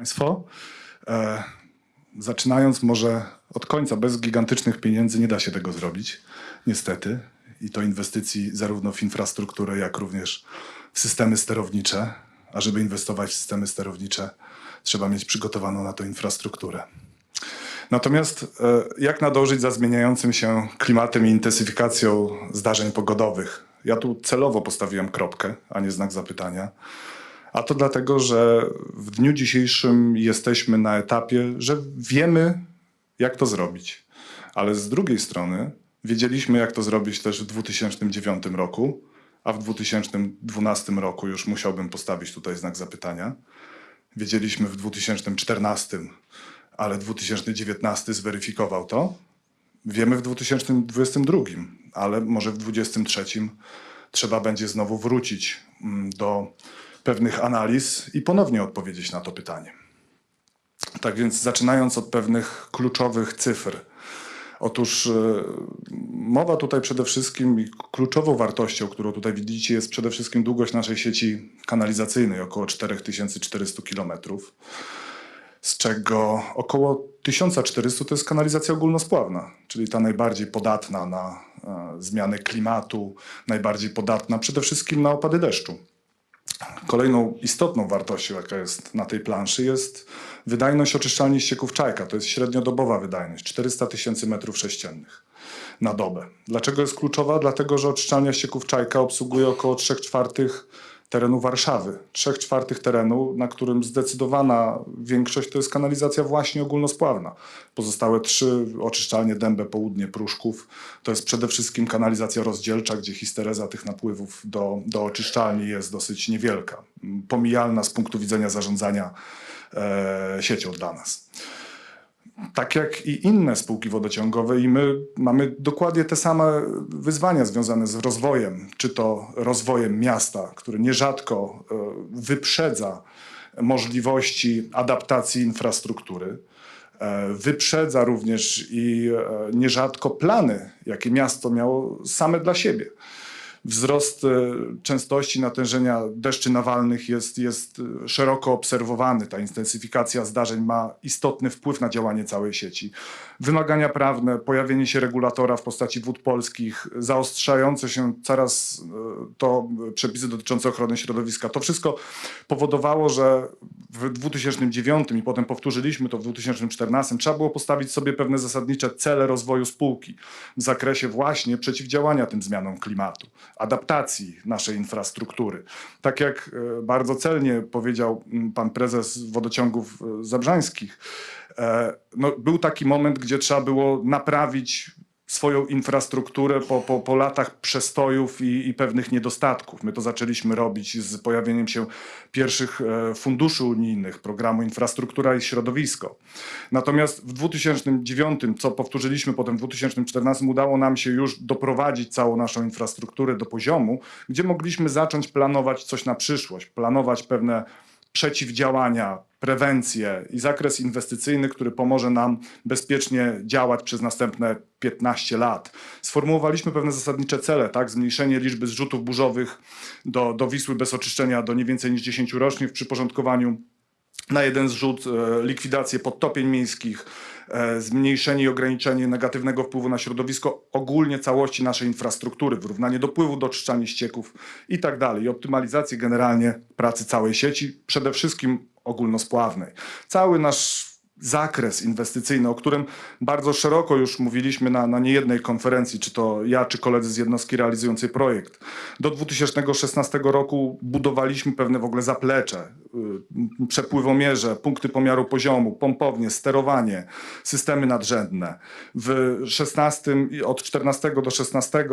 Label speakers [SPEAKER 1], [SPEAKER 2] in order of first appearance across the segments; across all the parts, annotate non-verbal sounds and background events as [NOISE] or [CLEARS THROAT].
[SPEAKER 1] Państwo. E, zaczynając może od końca, bez gigantycznych pieniędzy nie da się tego zrobić, niestety. I to inwestycji zarówno w infrastrukturę, jak również w systemy sterownicze. A żeby inwestować w systemy sterownicze, trzeba mieć przygotowaną na to infrastrukturę. Natomiast e, jak nadążyć za zmieniającym się klimatem i intensyfikacją zdarzeń pogodowych? Ja tu celowo postawiłem kropkę, a nie znak zapytania. A to dlatego, że w dniu dzisiejszym jesteśmy na etapie, że wiemy, jak to zrobić. Ale z drugiej strony wiedzieliśmy, jak to zrobić też w 2009 roku, a w 2012 roku już musiałbym postawić tutaj znak zapytania. Wiedzieliśmy w 2014, ale 2019 zweryfikował to. Wiemy w 2022, ale może w 2023 trzeba będzie znowu wrócić mm, do pewnych analiz i ponownie odpowiedzieć na to pytanie. Tak więc zaczynając od pewnych kluczowych cyfr. Otóż e, mowa tutaj przede wszystkim i kluczową wartością, którą tutaj widzicie, jest przede wszystkim długość naszej sieci kanalizacyjnej, około 4400 km, z czego około 1400 to jest kanalizacja ogólnospławna, czyli ta najbardziej podatna na e, zmiany klimatu, najbardziej podatna przede wszystkim na opady deszczu. Kolejną istotną wartością, jaka jest na tej planszy, jest wydajność oczyszczalni ścieków Czajka. To jest średniodobowa wydajność 400 tysięcy metrów sześciennych na dobę. Dlaczego jest kluczowa? Dlatego, że oczyszczalnia ścieków Czajka obsługuje około 3 czwartych terenu Warszawy. 3 czwartych terenu, na którym zdecydowana większość to jest kanalizacja właśnie ogólnospławna. Pozostałe trzy oczyszczalnie Dębę, Południe, Pruszków to jest przede wszystkim kanalizacja rozdzielcza, gdzie histereza tych napływów do, do oczyszczalni jest dosyć niewielka. Pomijalna z punktu widzenia zarządzania e, siecią dla nas tak jak i inne spółki wodociągowe, i my mamy dokładnie te same wyzwania związane z rozwojem, czy to rozwojem miasta, który nierzadko e, wyprzedza możliwości adaptacji infrastruktury. e, Wyprzedza również i e, nierzadko plany, jakie miasto miało same dla siebie wzrost e, częstości natężenia deszczy nawalnych jest, jest e, szeroko obserwowany. Ta intensyfikacja zdarzeń ma istotny wpływ na działanie całej sieci. Wymagania prawne, pojawienie się regulatora w postaci wód polskich, zaostrzające się coraz e, to przepisy dotyczące ochrony środowiska. To wszystko powodowało, że w 2009 i potem powtórzyliśmy to w 2014, trzeba było postawić sobie pewne zasadnicze cele rozwoju spółki w zakresie właśnie przeciwdziałania tym zmianom klimatu adaptacji naszej infrastruktury. Tak jak e, bardzo celnie powiedział m, pan prezes wodociągów e, zabrzańskich, e, no, był taki moment, gdzie trzeba było naprawić swoją infrastrukturę po, po, po latach przestojów i, i pewnych niedostatków. My to zaczęliśmy robić z pojawieniem się pierwszych e, funduszy unijnych, programu Infrastruktura i Środowisko. Natomiast w 2009, co powtórzyliśmy potem w 2014, udało nam się już doprowadzić całą naszą infrastrukturę do poziomu, gdzie mogliśmy zacząć planować coś na przyszłość, planować pewne przeciwdziałania, prewencję i zakres inwestycyjny, który pomoże nam bezpiecznie działać przez następne 15 lat. Sformułowaliśmy pewne zasadnicze cele, tak? Zmniejszenie liczby zrzutów burzowych do, do Wisły bez oczyszczenia do nie więcej niż 10 rocznie w przyporządkowaniu na jeden zrzut, e, likwidację podtopień miejskich, e, zmniejszenie i ograniczenie negatywnego wpływu na środowisko ogólnie całości naszej infrastruktury, wyrównanie dopływu do oczyszczania ścieków i tak dalej. Optymalizację generalnie pracy całej sieci, przede wszystkim ogólnospławnej. Cały nasz zakres inwestycyjny, o którym bardzo szeroko już mówiliśmy na, na niejednej konferencji, czy to ja, czy koledzy z jednostki realizującej projekt. Do 2016 roku budowaliśmy pewne w ogóle zaplecze, y, przepływomierze, punkty pomiaru poziomu, pompownie, sterowanie, systemy nadrzędne. W 16, i od 14 do 16 e,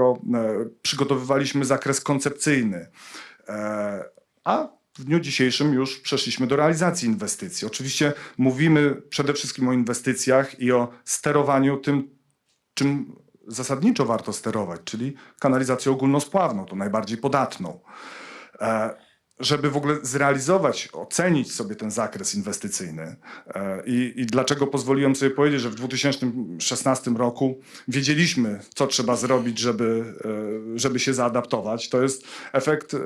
[SPEAKER 1] przygotowywaliśmy zakres koncepcyjny. E, a w dniu dzisiejszym już przeszliśmy do realizacji inwestycji. Oczywiście mówimy przede wszystkim o inwestycjach i o sterowaniu tym, czym zasadniczo warto sterować, czyli kanalizacją ogólnospławną, tą najbardziej podatną. E, żeby w ogóle zrealizować, ocenić sobie ten zakres inwestycyjny. E, I, I dlaczego pozwoliłem sobie powiedzieć, że w 2016 roku wiedzieliśmy, co trzeba zrobić, żeby, e, żeby się zaadaptować. To jest efekt, e,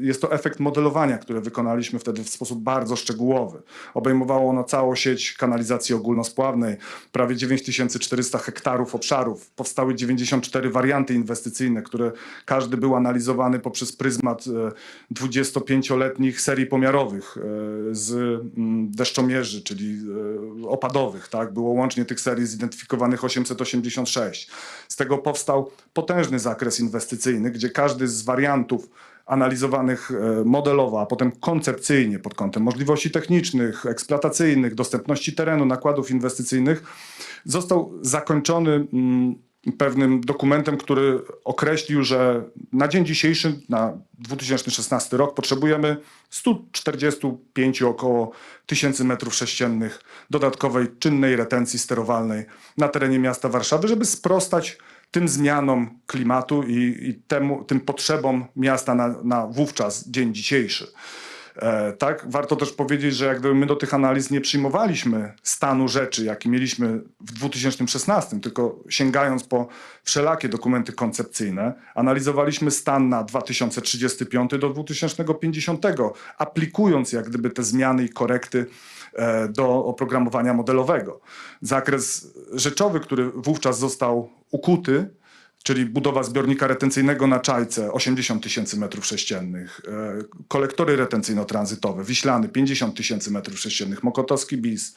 [SPEAKER 1] jest to efekt modelowania, które wykonaliśmy wtedy w sposób bardzo szczegółowy. Obejmowało ono całą sieć kanalizacji ogólnospławnej, prawie 9400 hektarów obszarów. Powstały 94 warianty inwestycyjne, które każdy był analizowany poprzez pryzmat e, 25-letnich serii pomiarowych e, z mm, deszczomierzy, czyli e, opadowych. Tak? Było łącznie tych serii zidentyfikowanych 886. Z tego powstał potężny zakres inwestycyjny, gdzie każdy z wariantów analizowanych e, modelowo, a potem koncepcyjnie pod kątem możliwości technicznych, eksploatacyjnych, dostępności terenu, nakładów inwestycyjnych, został zakończony mm, pewnym dokumentem, który określił, że na dzień dzisiejszy, na 2016 rok, potrzebujemy 145 około tysięcy metrów sześciennych dodatkowej czynnej retencji sterowalnej na terenie miasta Warszawy, żeby sprostać tym zmianom klimatu i, i temu, tym potrzebom miasta na, na wówczas dzień dzisiejszy. E, tak, warto też powiedzieć, że jak gdyby my do tych analiz nie przyjmowaliśmy stanu rzeczy, jaki mieliśmy w 2016, tylko sięgając po wszelakie dokumenty koncepcyjne, analizowaliśmy stan na 2035 do 2050, aplikując jak gdyby te zmiany i korekty e, do oprogramowania modelowego. Zakres rzeczowy, który wówczas został ukuty, czyli budowa zbiornika retencyjnego na Czajce 80 tysięcy metrów sześciennych, e, kolektory retencyjno-tranzytowe, Wiślany 50 tysięcy metrów sześciennych, Mokotowski BIS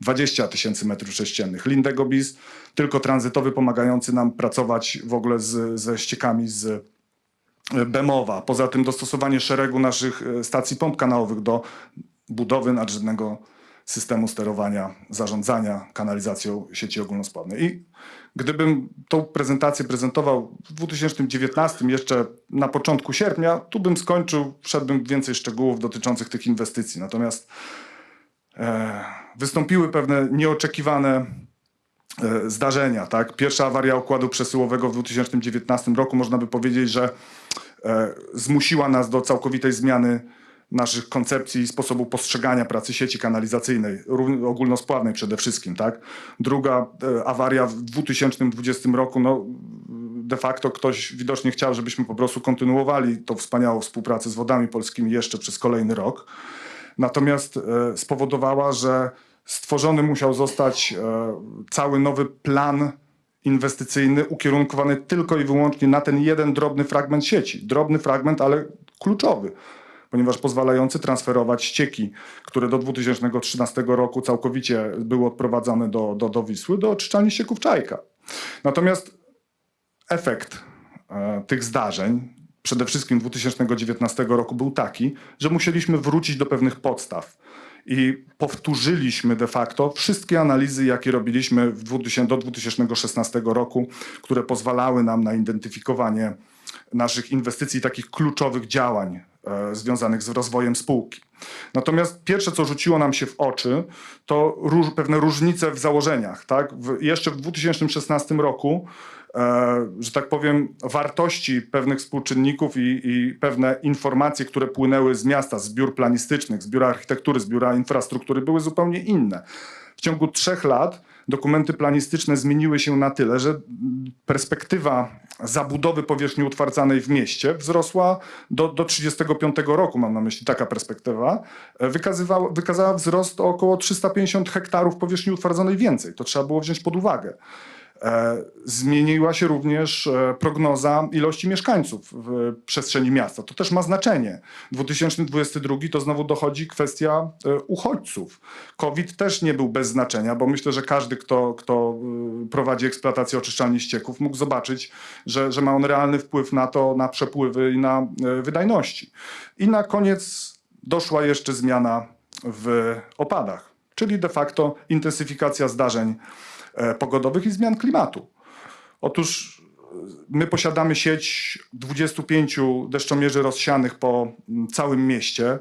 [SPEAKER 1] 20 tysięcy metrów sześciennych, Lindego BIS tylko tranzytowy pomagający nam pracować w ogóle z, ze ściekami z e, Bemowa. Poza tym dostosowanie szeregu naszych e, stacji pomp kanałowych do budowy nadrzędnego systemu sterowania, zarządzania kanalizacją sieci ogólnospławnej. I gdybym tą prezentację prezentował w 2019, jeszcze na początku sierpnia, tu bym skończył, wszedłbym więcej szczegółów dotyczących tych inwestycji. Natomiast e, wystąpiły pewne nieoczekiwane e, zdarzenia. Tak? Pierwsza awaria układu przesyłowego w 2019 roku, można by powiedzieć, że e, zmusiła nas do całkowitej zmiany naszych koncepcji i sposobu postrzegania pracy sieci kanalizacyjnej, ogólnospławnej przede wszystkim. Tak? Druga e, awaria w 2020 roku, no, de facto ktoś widocznie chciał, żebyśmy po prostu kontynuowali tą wspaniałą współpracę z wodami polskimi jeszcze przez kolejny rok. Natomiast e, spowodowała, że stworzony musiał zostać e, cały nowy plan inwestycyjny ukierunkowany tylko i wyłącznie na ten jeden drobny fragment sieci. Drobny fragment, ale kluczowy, ponieważ pozwalający transferować ścieki, które do 2013 roku całkowicie były odprowadzane do, do, do Wisły, do oczyszczalni ścieków Czajka. Natomiast efekt e, tych zdarzeń, przede wszystkim 2019 roku, był taki, że musieliśmy wrócić do pewnych podstaw. I powtórzyliśmy de facto wszystkie analizy, jakie robiliśmy w 2000, do 2016 roku, które pozwalały nam na identyfikowanie naszych inwestycji, takich kluczowych działań związanych z rozwojem spółki. Natomiast pierwsze, co rzuciło nam się w oczy, to róż, pewne różnice w założeniach. Tak? W, jeszcze w 2016 roku, e, że tak powiem, wartości pewnych współczynników i, i pewne informacje, które płynęły z miasta, z biur planistycznych, z biura architektury, z biura infrastruktury, były zupełnie inne. W ciągu trzech lat dokumenty planistyczne zmieniły się na tyle, że perspektywa zabudowy powierzchni utwardzanej w mieście wzrosła do, do 35 roku, mam na myśli taka perspektywa, e, wykazywała, wykazała wzrost o około 350 hektarów powierzchni utwardzonej więcej. To trzeba było wziąć pod uwagę. E, Zmieniła się również e, prognoza ilości mieszkańców w przestrzeni miasta. To też ma znaczenie. 2022 to znowu dochodzi kwestia e, uchodźców. COVID też nie był bez znaczenia, bo myślę, że każdy, kto, kto prowadzi eksploatację oczyszczalni ścieków, mógł zobaczyć, że, że ma on realny wpływ na to, na przepływy i na wydajności. I na koniec doszła jeszcze zmiana w opadach, czyli de facto intensyfikacja zdarzeń pogodowych i zmian klimatu. Otóż my posiadamy sieć 25 deszczomierzy rozsianych po mm, całym mieście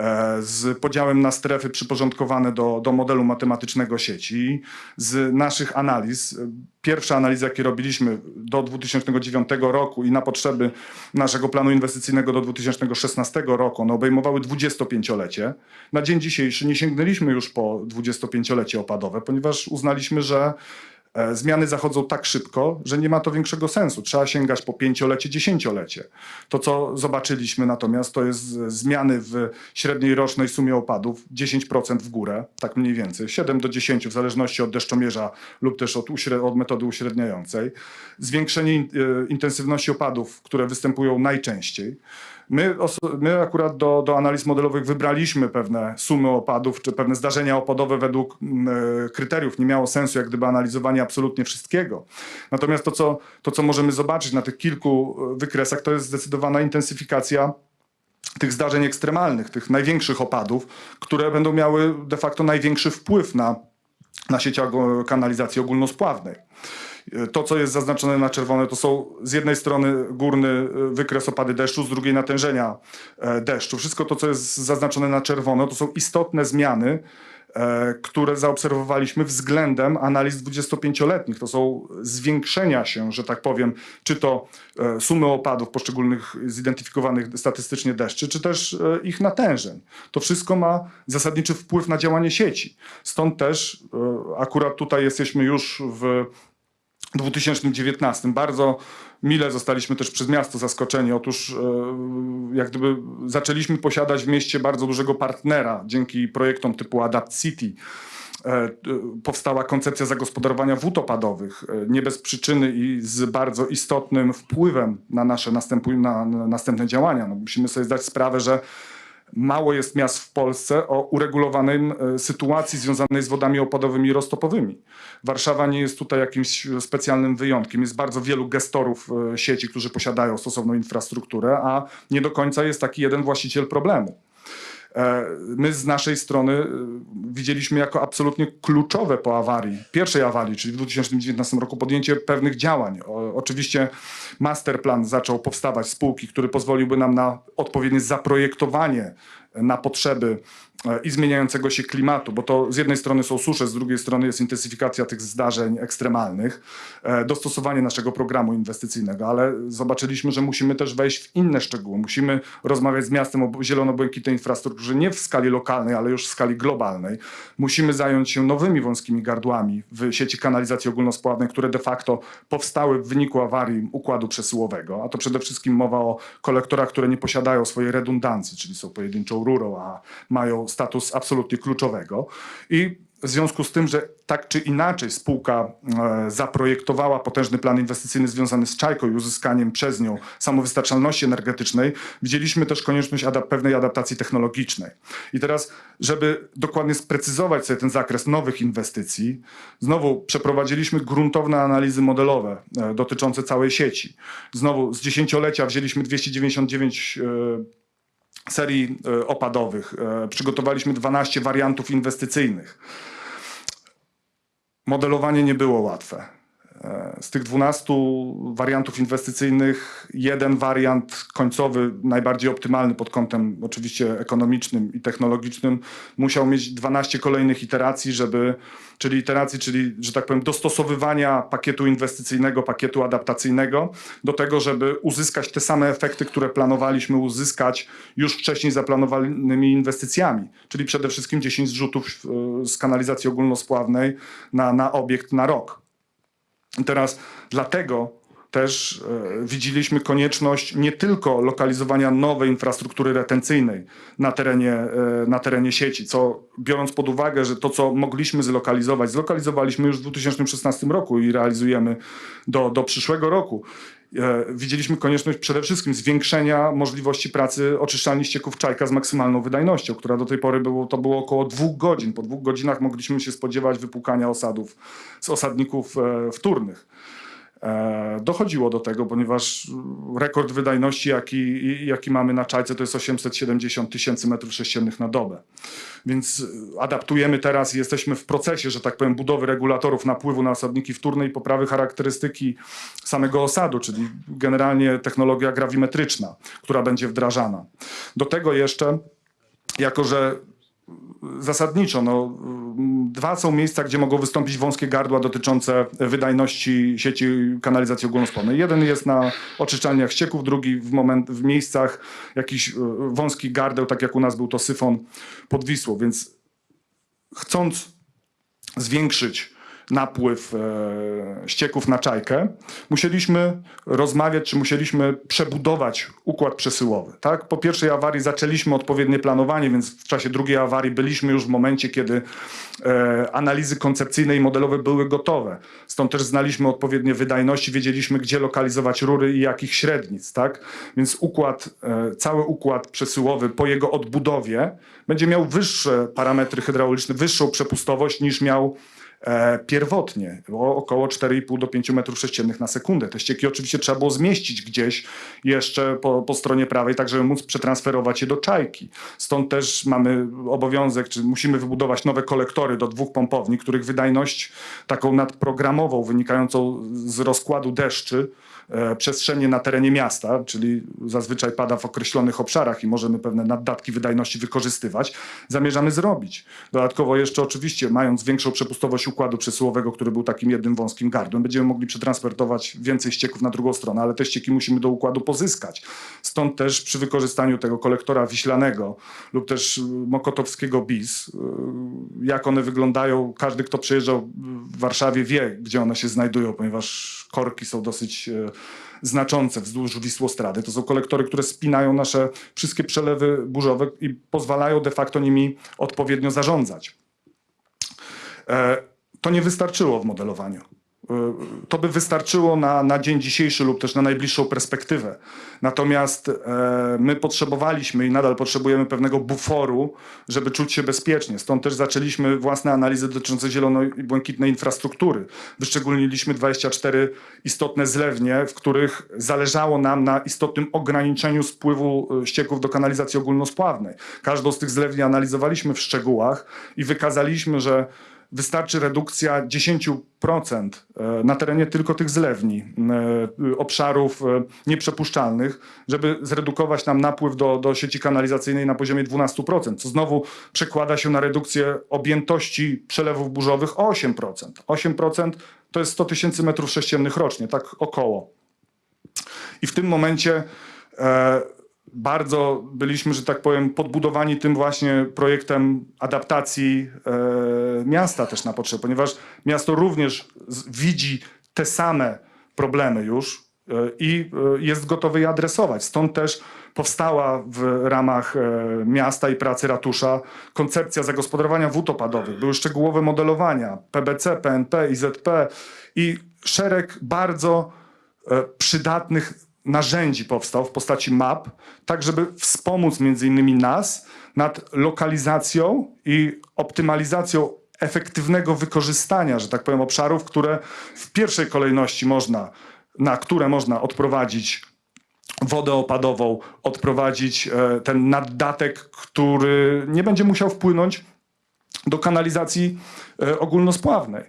[SPEAKER 1] e, z podziałem na strefy przyporządkowane do, do modelu matematycznego sieci. Z naszych analiz, e, pierwsza analiza, jakie robiliśmy do 2009 roku i na potrzeby naszego planu inwestycyjnego do 2016 roku, one obejmowały 25-lecie. Na dzień dzisiejszy nie sięgnęliśmy już po 25-lecie opadowe, ponieważ uznaliśmy, że Zmiany zachodzą tak szybko, że nie ma to większego sensu. Trzeba sięgać po pięciolecie, dziesięciolecie. To, co zobaczyliśmy natomiast, to jest e, zmiany w średniej rocznej sumie opadów 10% w górę, tak mniej więcej, 7 do 10 w zależności od deszczomierza lub też od, od metody uśredniającej. Zwiększenie in- e, intensywności opadów, które występują najczęściej. My, my akurat do, do analiz modelowych wybraliśmy pewne sumy opadów, czy pewne zdarzenia opadowe według e, kryteriów. Nie miało sensu jak gdyby analizowanie absolutnie wszystkiego. Natomiast to co, to, co możemy zobaczyć na tych kilku e, wykresach, to jest zdecydowana intensyfikacja tych zdarzeń ekstremalnych, tych największych opadów, które będą miały de facto największy wpływ na, na sieć ago- kanalizacji ogólnospławnej. To, co jest zaznaczone na czerwone, to są z jednej strony górny e, wykres opady deszczu, z drugiej natężenia e, deszczu. Wszystko to, co jest zaznaczone na czerwono, to są istotne zmiany, e, które zaobserwowaliśmy względem analiz 25-letnich. To są zwiększenia się, że tak powiem, czy to sumy opadów poszczególnych zidentyfikowanych statystycznie deszczy, czy też ich natężeń. To wszystko ma zasadniczy wpływ na działanie sieci. Stąd też akurat tutaj jesteśmy już w 2019. Bardzo mile zostaliśmy też przez miasto zaskoczeni. Otóż e, jak gdyby zaczęliśmy posiadać w mieście bardzo dużego partnera dzięki projektom typu Adapt City. E, e, Powstała koncepcja zagospodarowania wód opadowych, nie bez przyczyny i z bardzo istotnym wpływem na nasze następuj- na, na następne działania. No, musimy sobie zdać sprawę, że mało jest miast w Polsce o uregulowanej sytuacji związanej z wodami opadowymi i roztopowymi. Warszawa nie jest tutaj jakimś specjalnym wyjątkiem. Jest bardzo wielu gestorów e, sieci, którzy posiadają stosowną infrastrukturę, a nie do końca jest taki jeden właściciel problemu. E, My z naszej strony e, widzieliśmy jako absolutnie kluczowe po awarii, pierwszej awarii, czyli w 2019 roku, podjęcie pewnych działań. Oczywiście masterplan zaczął powstawać spółki, który pozwoliłby nam na odpowiednie zaprojektowanie na potrzeby e, i zmieniającego się klimatu, bo to z jednej strony są susze, z drugiej strony jest intensyfikacja tych zdarzeń ekstremalnych, e, dostosowanie naszego programu inwestycyjnego, ale zobaczyliśmy, że musimy też wejść w inne szczegóły. Musimy rozmawiać z miastem o zielono-błękitnej infrastrukturze nie w skali lokalnej, ale już w skali globalnej. Musimy zająć się nowymi wąskimi gardłami w sieci kanalizacji ogólnospławnej, które de facto powstały w wyniku awarii układu przesyłowego, a to przede wszystkim mowa o kolektorach, które nie posiadają swojej redundancji, czyli są pojedynczą rurą, a mają status absolutnie kluczowego. I w związku z tym, że tak czy inaczej spółka e, zaprojektowała potężny plan inwestycyjny związany z Czajką i uzyskaniem przez nią samowystarczalności energetycznej, widzieliśmy też konieczność adap- pewnej adaptacji technologicznej. I teraz, żeby dokładnie sprecyzować sobie ten zakres nowych inwestycji, znowu przeprowadziliśmy gruntowne analizy modelowe e, dotyczące całej sieci. Znowu z dziesięciolecia wzięliśmy 299 e, serii e, opadowych. E, Przygotowaliśmy 12 wariantów inwestycyjnych. Modelowanie nie było łatwe. E, Z tych 12 wariantów inwestycyjnych, jeden wariant końcowy, najbardziej optymalny pod kątem oczywiście ekonomicznym i technologicznym, musiał mieć 12 kolejnych iteracji, żeby, czyli iteracji, czyli, że tak powiem, dostosowywania pakietu inwestycyjnego, pakietu adaptacyjnego do tego, żeby uzyskać te same efekty, które planowaliśmy uzyskać już wcześniej zaplanowanymi inwestycjami, czyli przede wszystkim 10 zrzutów e, z kanalizacji ogólnospławnej na, na obiekt na rok. I teraz dlatego też e, widzieliśmy konieczność nie tylko lokalizowania nowej infrastruktury retencyjnej na terenie, e, na terenie sieci, co biorąc pod uwagę, że to, co mogliśmy zlokalizować, zlokalizowaliśmy już w 2016 roku i realizujemy do, do przyszłego roku. E, widzieliśmy konieczność przede wszystkim zwiększenia możliwości pracy oczyszczalni ścieków Czajka z maksymalną wydajnością, która do tej pory było, to było około dwóch godzin. Po dwóch godzinach mogliśmy się spodziewać wypłukania osadów z osadników wtórnych. E, Dochodziło do tego, ponieważ rekord wydajności, jaki, jaki mamy na czajce, to jest 870 tysięcy metrów sześciennych na dobę. Więc adaptujemy teraz i jesteśmy w procesie, że tak powiem, budowy regulatorów napływu na osadniki wtórne i poprawy charakterystyki samego osadu, czyli generalnie technologia grawimetryczna, która będzie wdrażana. Do tego jeszcze, jako że zasadniczo. No, dwa są miejsca, gdzie mogą wystąpić wąskie gardła dotyczące wydajności sieci kanalizacji ogólnospolnej. Jeden jest na oczyszczalniach ścieków, drugi w, moment, w miejscach jakichś e, wąskich gardeł, tak jak u nas był to syfon pod Wisłą. Więc chcąc zwiększyć napływ e, ścieków na czajkę, musieliśmy rozmawiać, czy musieliśmy przebudować układ przesyłowy. Tak? Po pierwszej awarii zaczęliśmy odpowiednie planowanie, więc w czasie drugiej awarii byliśmy już w momencie, kiedy e, analizy koncepcyjne i modelowe były gotowe. Stąd też znaliśmy odpowiednie wydajności, wiedzieliśmy, gdzie lokalizować rury i jakich średnic. Tak? Więc układ, e, cały układ przesyłowy po jego odbudowie będzie miał wyższe parametry hydrauliczne, wyższą przepustowość niż miał pierwotnie, o około 4,5 do 5 metrów sześciennych na sekundę. Te ścieki oczywiście trzeba było zmieścić gdzieś jeszcze po, po stronie prawej, tak żeby móc przetransferować je do czajki. Stąd też mamy obowiązek, czy musimy wybudować nowe kolektory do dwóch pompowni, których wydajność taką nadprogramową, wynikającą z rozkładu deszczy, e, przestrzennie na terenie miasta, czyli zazwyczaj pada w określonych obszarach i możemy pewne naddatki wydajności wykorzystywać, zamierzamy zrobić. Dodatkowo jeszcze oczywiście, mając większą przepustowość układu przesyłowego, który był takim jednym wąskim gardłem, będziemy mogli przetransportować więcej ścieków na drugą stronę, ale te ścieki musimy do układu pozyskać. Stąd też przy wykorzystaniu tego kolektora wiślanego lub też y, mokotowskiego BIS, y, jak one wyglądają, każdy kto przejeżdżał w Warszawie wie, gdzie one się znajdują, ponieważ korki są dosyć e, znaczące wzdłuż Wisłostrady. To są kolektory, które spinają nasze wszystkie przelewy burzowe i pozwalają de facto nimi odpowiednio zarządzać. To nie wystarczyło w modelowaniu. E, To by wystarczyło na, na dzień dzisiejszy lub też na najbliższą perspektywę. Natomiast e, my potrzebowaliśmy i nadal potrzebujemy pewnego buforu, żeby czuć się bezpiecznie. Stąd też zaczęliśmy własne analizy dotyczące zielonej i błękitnej infrastruktury. Wyszczególniliśmy 24 istotne zlewnie, w których zależało nam na istotnym ograniczeniu spływu e, ścieków do kanalizacji ogólnospławnej. Każdą z tych zlewni analizowaliśmy w szczegółach i wykazaliśmy, że wystarczy redukcja 10% e, na terenie tylko tych zlewni, e, obszarów e, nieprzepuszczalnych, żeby zredukować nam napływ do, do sieci kanalizacyjnej na poziomie 12%, co znowu przekłada się na redukcję objętości przelewów burzowych o 8%. 8% to jest 100 tysięcy metrów sześciennych rocznie, tak około. I w tym momencie e, bardzo byliśmy, że tak powiem, podbudowani tym właśnie projektem adaptacji e, miasta też na potrzeby, ponieważ miasto również z, widzi te same problemy już e, i e, jest gotowe je adresować. Stąd też powstała w ramach e, miasta i pracy ratusza koncepcja zagospodarowania wód opadowych. Były szczegółowe modelowania PBC, PNP, IZP i szereg bardzo e, przydatnych narzędzi powstał w postaci map, tak żeby wspomóc między innymi nas nad lokalizacją i optymalizacją efektywnego wykorzystania, że tak powiem, obszarów, które w pierwszej kolejności można, na które można odprowadzić wodę opadową, odprowadzić e, ten naddatek, który nie będzie musiał wpłynąć do kanalizacji e, ogólnospławnej.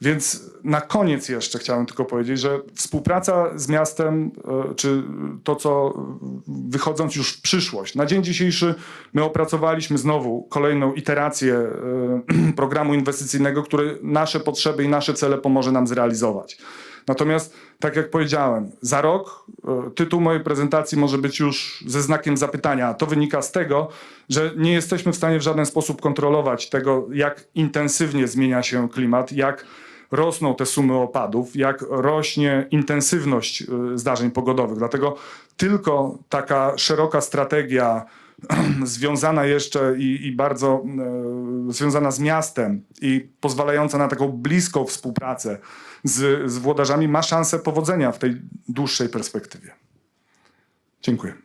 [SPEAKER 1] Więc na koniec jeszcze chciałem tylko powiedzieć, że współpraca z miastem, e, czy to, co wychodząc już w przyszłość, na dzień dzisiejszy my opracowaliśmy znowu kolejną iterację e, [CLEARS THROAT] programu inwestycyjnego, który nasze potrzeby i nasze cele pomoże nam zrealizować. Natomiast, tak jak powiedziałem, za rok e, tytuł mojej prezentacji może być już ze znakiem zapytania. To wynika z tego, że nie jesteśmy w stanie w żaden sposób kontrolować tego, jak intensywnie zmienia się klimat, jak rosną te sumy opadów, jak rośnie intensywność e, zdarzeń pogodowych. Dlatego tylko taka szeroka strategia [CLEARS THROAT] związana jeszcze i, i bardzo e, związana z miastem i pozwalająca na taką bliską współpracę z, z włodarzami ma szansę powodzenia w tej dłuższej perspektywie. Dziękuję.